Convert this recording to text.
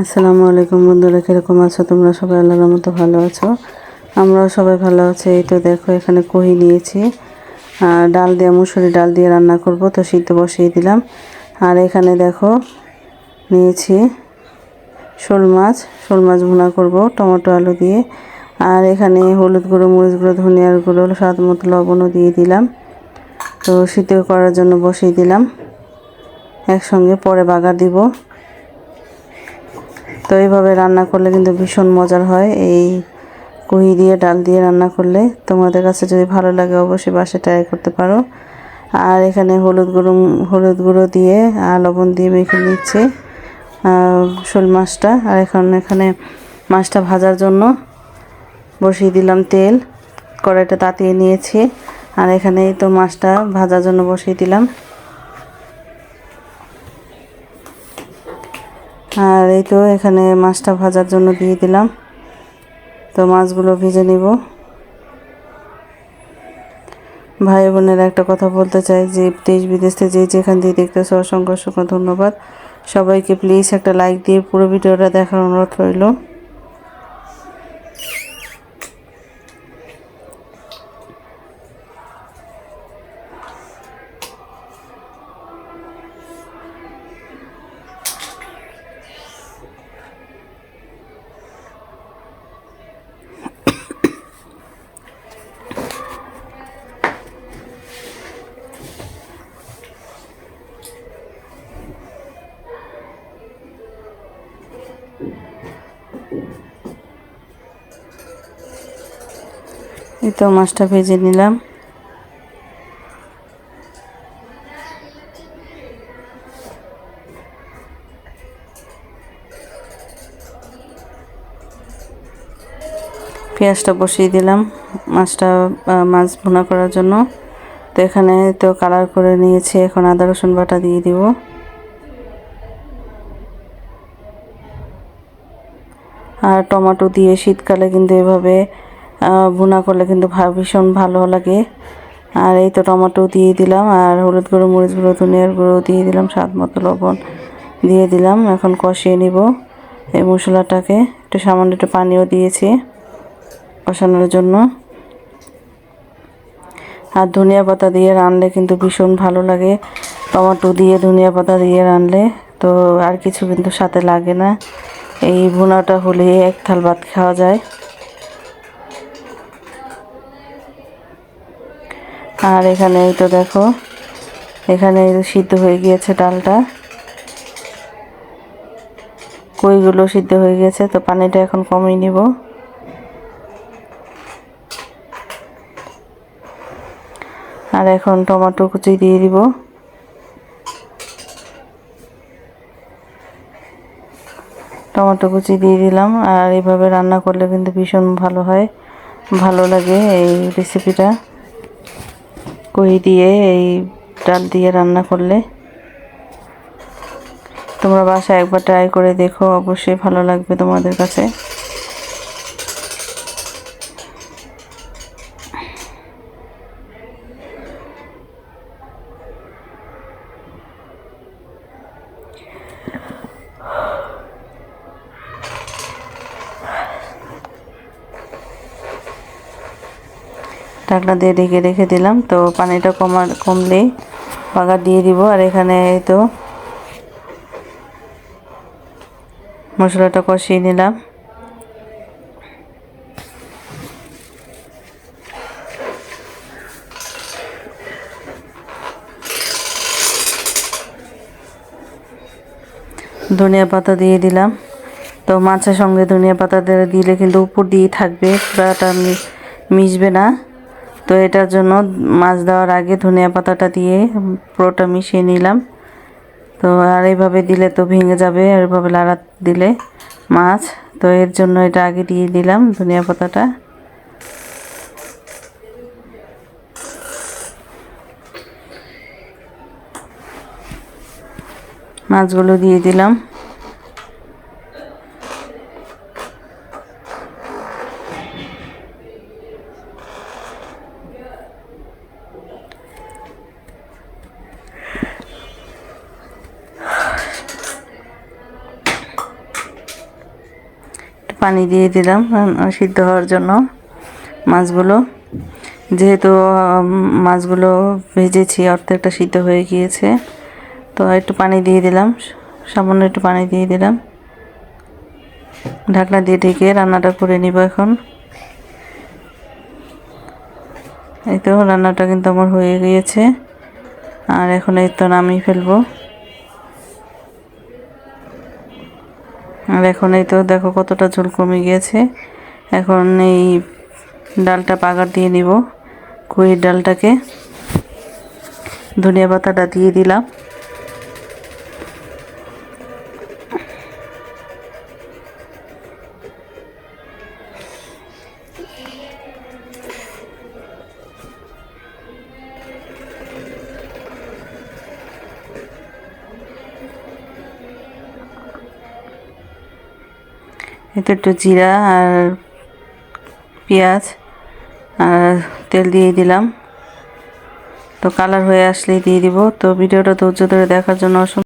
আসসালামু আলাইকুম বন্ধুরা, কীরকম আছো তোমরা সবাই? আল্লাহর মতো ভালো আছো। আমরাও সবাই ভালো আছি। এই তো দেখো, এখানে কহি নিয়েছি। আর ডাল দিয়ে মুসুরি ডাল দিয়ে রান্না করব, তো সিদ্ধ বসিয়ে দিলাম। আর এখানে দেখো, নিয়েছি শোল মাছ। শোল মাছ ভুনা করব, টমেটো, আলু দিয়ে। আর এখানে হলুদ গুঁড়ো, মরিচ গুঁড়ো, ধনিয়ার গুঁড়ো, স্বাদ মতো লবণও দিয়ে দিলাম। তো সিদ্ধ করার জন্য বসিয়ে দিলাম। একসঙ্গে পরে বাগার দিব। তো এইভাবে রান্না করলে কিন্তু ভীষণ মজার হয়। এই কুহি দিয়ে, ডাল দিয়ে রান্না করলে তোমাদের কাছে যদি ভালো লাগে অবশ্যই বাসে ট্রাই করতে পারো। আর এখানে হলুদ গুঁড়ো হলুদ গুঁড়ো দিয়ে আর লবণ দিয়ে মেখে নিচ্ছে শোল মাছটা। আর এখন এখানে মাছটা ভাজার জন্য বসিয়ে দিলাম তেল, কড়াইটা তাতিয়ে নিয়েছি। আর এখানেই তো মাছটা ভাজার জন্য বসিয়ে দিলাম। আর এই তো এখানে মাছটা ভাজার জন্য দিয়ে দিলাম। তো মাছগুলো ভিজে নিব। ভাই বোনের একটা কথা বলতে চাই যে, দেশ বিদেশ থেকে যে যেখান দিয়ে দেখতেছে, অসংখ্য অসংখ্য ধন্যবাদ। সবাইকে প্লিজ একটা লাইক দিয়ে পুরো ভিডিওটা দেখার অনুরোধ রইল। এই তো মাছটা ভেজে নিলাম। পেঁয়াজটা বসিয়ে দিলাম, মাছটা মাছ ভুনা করার জন্য। তো এখানে তো কালার করে নিয়েছি, এখন আদা রসুন বাটা দিয়ে দিব। আর টমেটো দিয়ে শীতকালে কিন্তু এভাবে ভুনা করলে কিন্তু ভীষণ ভালো লাগে। আর এই তো টমেটো দিয়ে দিলাম, আর হলুদ গুঁড়ো, মরিচ গুঁড়ো, ধনিয়ার গুঁড়ো দিয়ে দিলাম, স্বাদ মতো লবণ দিয়ে দিলাম। এখন কষিয়ে নিব এই মশলাটাকে। একটু সামান্য একটু পানিও দিয়েছি কষানোর জন্য। আর ধনিয়া পাতা দিয়ে রানলে কিন্তু ভীষণ ভালো লাগে। টমেটো দিয়ে ধনিয়া পাতা দিয়ে রানলে তো আর কিছু কিন্তু সাথে লাগে না। এই ভুনাটা হলে এক থাল ভাত খাওয়া যায়। আর এখানে তো দেখো, এখানে সিদ্ধ হয়ে গিয়েছে ডালটা। কইগুলো সিদ্ধ হয়ে গেছে, তো পানিটা এখন কমিয়ে নিব। আর এখন টমেটো কুচি দিয়ে দিব। টমেটো কুচি দিয়ে দিলাম। আর এইভাবে রান্না করলে কিন্তু ভীষণ ভালো হয়। ভালো লাগে এই রেসিপিটা কই দিয়ে এই ডাল দিয়ে রান্না করলে। তোমরা বাসায় একবার ট্রাই করে দেখো, অবশ্যই ভালো লাগবে তোমাদের কাছে। ঢাকনা দিয়ে ঢেকে রেখে দিলাম। তো পানিটা কমার কমলেই বাগার দিয়ে দিব। আর এখানে তো মশলাটা কষিয়ে নিলাম। ধনিয়া পাতা দিয়ে দিলাম। তো মাছের সঙ্গে ধনিয়া পাতা দিলে কিন্তু উপর দিয়ে থাকবে। পুরাটা মিশবে না। তো এটার জন্য মাছ দেওয়ার আগে ধনিয়া পাতাটা দিয়ে পুরোটা মিশিয়ে নিলাম। তো আর এইভাবে দিলে তো ভেঙে যাবে, আর এইভাবে লাড়া দিলে মাছ। তো এর জন্য এটা আগে দিয়ে দিলাম ধনিয়া পাতাটা। মাছগুলো দিয়ে দিলাম। পানি দিয়ে দিলাম সিদ্ধ হওয়ার জন্য মাছগুলো। যেহেতু মাছগুলো ভেজেছি, অর্ধেকটা সিদ্ধ হয়ে গিয়েছে, তো একটু পানি দিয়ে দিলাম, সামান্য একটু পানি দিয়ে দিলাম। ঢাকনা দিয়ে ঢেকে রান্নাটা করে নিব এখন। এই তো, রান্নাটা কিন্তু আমার হয়ে গিয়েছে। আর এখন এই তো নামিয়ে ফেলব। আর এখন এই তো দেখো কতটা ঝোল কমে গিয়েছে। এখন এই ডালটা পাগার দিয়ে নিব কুইর ডালটাকে। ধনিয়া পাতাটা দিয়ে দিলাম। এতে একটু জিরা আর পেঁয়াজ আর তেল দিয়ে দিলাম। তো কালার হয়ে আসলেই দিয়ে দিব। তো ভিডিওটা ধৈর্য ধরে দেখার জন্য অসংখ্য